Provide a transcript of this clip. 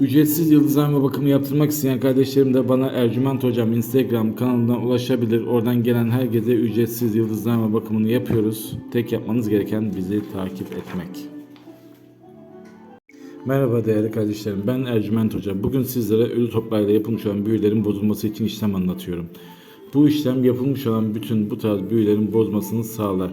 Ücretsiz yıldızlama bakımı yaptırmak isteyen kardeşlerim de bana Ercüment Hocam Instagram kanalından ulaşabilir. Oradan gelen herkese ücretsiz yıldızlama bakımını yapıyoruz. Tek yapmanız gereken bizi takip etmek. Merhaba değerli kardeşlerim. Ben Ercüment Hoca. Bugün sizlere ölü toplarla yapılmış olan büyülerin bozulması için işlem anlatıyorum. Bu işlem yapılmış olan bütün bu tarz büyülerin bozmasını sağlar.